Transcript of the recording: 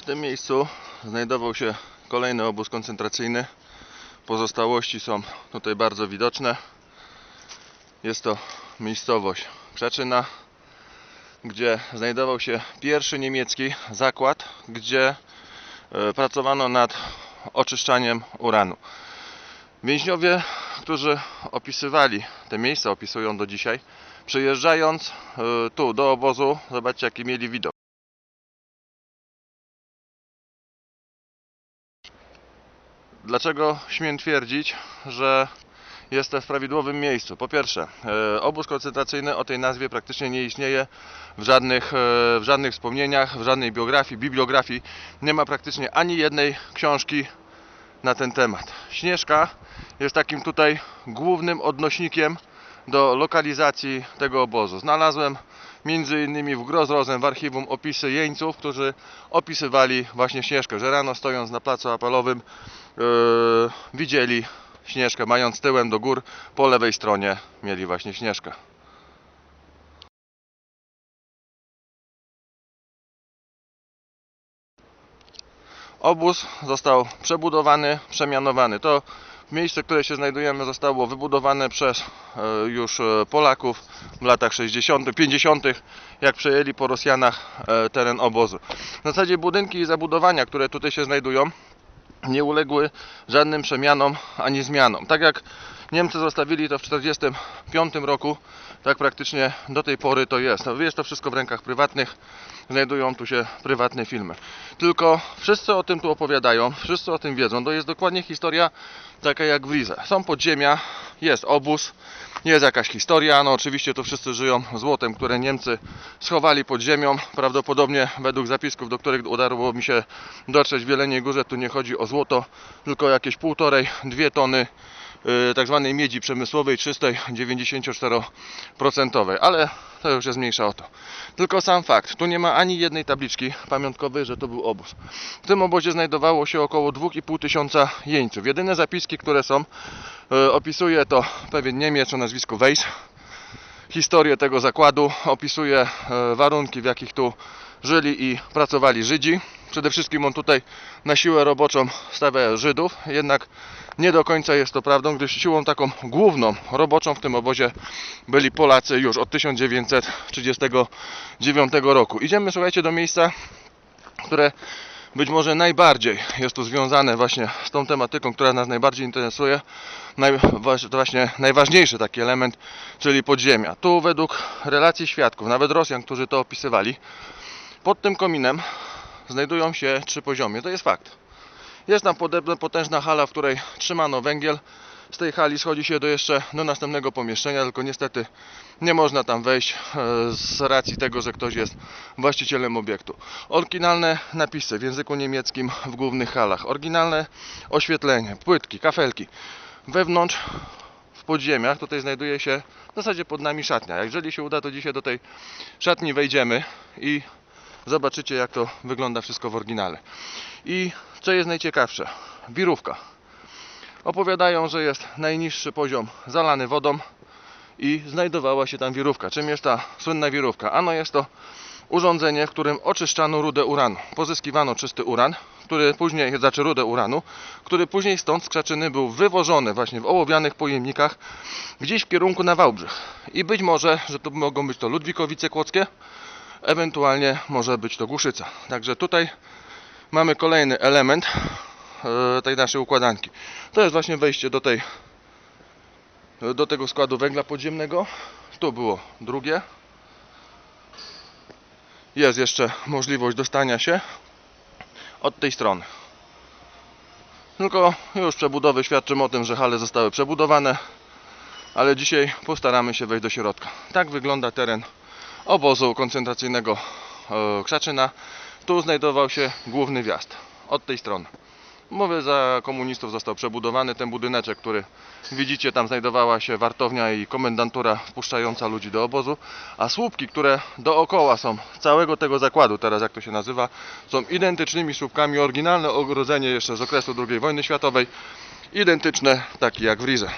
W tym miejscu znajdował się kolejny obóz koncentracyjny. Pozostałości są tutaj bardzo widoczne. Jest to miejscowość Krzaczyna, gdzie znajdował się pierwszy niemiecki zakład, gdzie e, pracowano nad oczyszczaniem uranu. Więźniowie, którzy opisywali te miejsca, opisują do dzisiaj, przyjeżdżając e, tu do obozu, zobaczcie jaki mieli widok. Dlaczego śmiem twierdzić, że jestem w prawidłowym miejscu? Po pierwsze, e, obóz koncentracyjny o tej nazwie praktycznie nie istnieje w żadnych, e, w żadnych wspomnieniach, w żadnej biografii, bibliografii. Nie ma praktycznie ani jednej książki na ten temat. Śnieżka jest takim tutaj głównym odnośnikiem do lokalizacji tego obozu. Znalazłem między innymi w Grozrozem w archiwum opisy jeńców, którzy opisywali właśnie Śnieżkę, że rano stojąc na placu apelowym widzieli Śnieżkę, mając tyłem do gór, po lewej stronie mieli właśnie Śnieżkę. Obóz został przebudowany, przemianowany. To miejsce, które się znajdujemy, zostało wybudowane przez e, już e, Polaków w latach 60., 50., jak przejęli po Rosjanach e, teren obozu. W zasadzie budynki i zabudowania, które tutaj się znajdują, nie uległy żadnym przemianom ani zmianom. Tak jak Niemcy zostawili to w 1945 roku, tak praktycznie do tej pory to jest. No, Jest to wszystko w rękach prywatnych, znajdują tu się prywatne filmy. Tylko wszyscy o tym tu opowiadają, wszyscy o tym wiedzą. To jest dokładnie historia taka jak w Rize. Są podziemia, jest obóz, jest jakaś historia. No oczywiście tu wszyscy żyją złotem, które Niemcy schowali pod ziemią. Prawdopodobnie według zapisków, do których udało mi się dotrzeć w Jeleniej Górze, tu nie chodzi o złoto, tylko jakieś półtorej, dwie tony tak zwanej miedzi przemysłowej czystej 94%, ale to już jest mniejsza o to. Tylko sam fakt, tu nie ma ani jednej tabliczki pamiątkowej, że to był obóz. W tym obozie znajdowało się około 2,5 tysiąca jeńców. Jedyne zapiski, które są, y, opisuje to pewien Niemiec o nazwisku Weiss. Historię tego zakładu, opisuje e, warunki, w jakich tu żyli i pracowali Żydzi. Przede wszystkim on tutaj na siłę roboczą stawia Żydów, jednak nie do końca jest to prawdą, gdyż siłą taką główną roboczą w tym obozie byli Polacy już od 1939 roku. Idziemy, słuchajcie, do miejsca, które być może najbardziej jest tu związane właśnie z tą tematyką, która nas najbardziej interesuje. Naj, to właśnie najważniejszy taki element, czyli podziemia. Tu według relacji świadków, nawet Rosjan, którzy to opisywali, pod tym kominem znajdują się trzy poziomy. To jest fakt. Jest tam potężna hala, w której trzymano węgiel. Z tej hali schodzi się do jeszcze do następnego pomieszczenia, tylko niestety nie można tam wejść e, z racji tego, że ktoś jest właścicielem obiektu. Oryginalne napisy w języku niemieckim w głównych halach, oryginalne oświetlenie, płytki, kafelki. Wewnątrz w podziemiach tutaj znajduje się w zasadzie pod nami szatnia. Jeżeli się uda, to dzisiaj do tej szatni wejdziemy i zobaczycie jak to wygląda wszystko w oryginale. I co jest najciekawsze? Wirówka. Opowiadają, że jest najniższy poziom zalany wodą i znajdowała się tam wirówka. Czym jest ta słynna wirówka? Ano jest to urządzenie, w którym oczyszczano rudę uranu. Pozyskiwano czysty uran, który później, znaczy rudę uranu, który później stąd z Krzaczyny był wywożony właśnie w ołowianych pojemnikach gdzieś w kierunku na Wałbrzych. I być może, że to mogą być to Ludwikowice Kłodzkie, ewentualnie może być to Głuszyca. Także tutaj mamy kolejny element e, tej naszej układanki. To jest właśnie wejście do tej do tego składu węgla podziemnego. Tu było drugie. Jest jeszcze możliwość dostania się od tej strony. Tylko już przebudowy świadczą o tym, że hale zostały przebudowane, ale dzisiaj postaramy się wejść do środka. Tak wygląda teren obozu koncentracyjnego e, Krzaczyna. Tu znajdował się główny wjazd od tej strony. Mówię, za komunistów został przebudowany ten budyneczek, który widzicie, tam znajdowała się wartownia i komendantura wpuszczająca ludzi do obozu, a słupki, które dookoła są całego tego zakładu, teraz jak to się nazywa, są identycznymi słupkami, oryginalne ogrodzenie jeszcze z okresu II wojny światowej, identyczne, takie jak w Rize.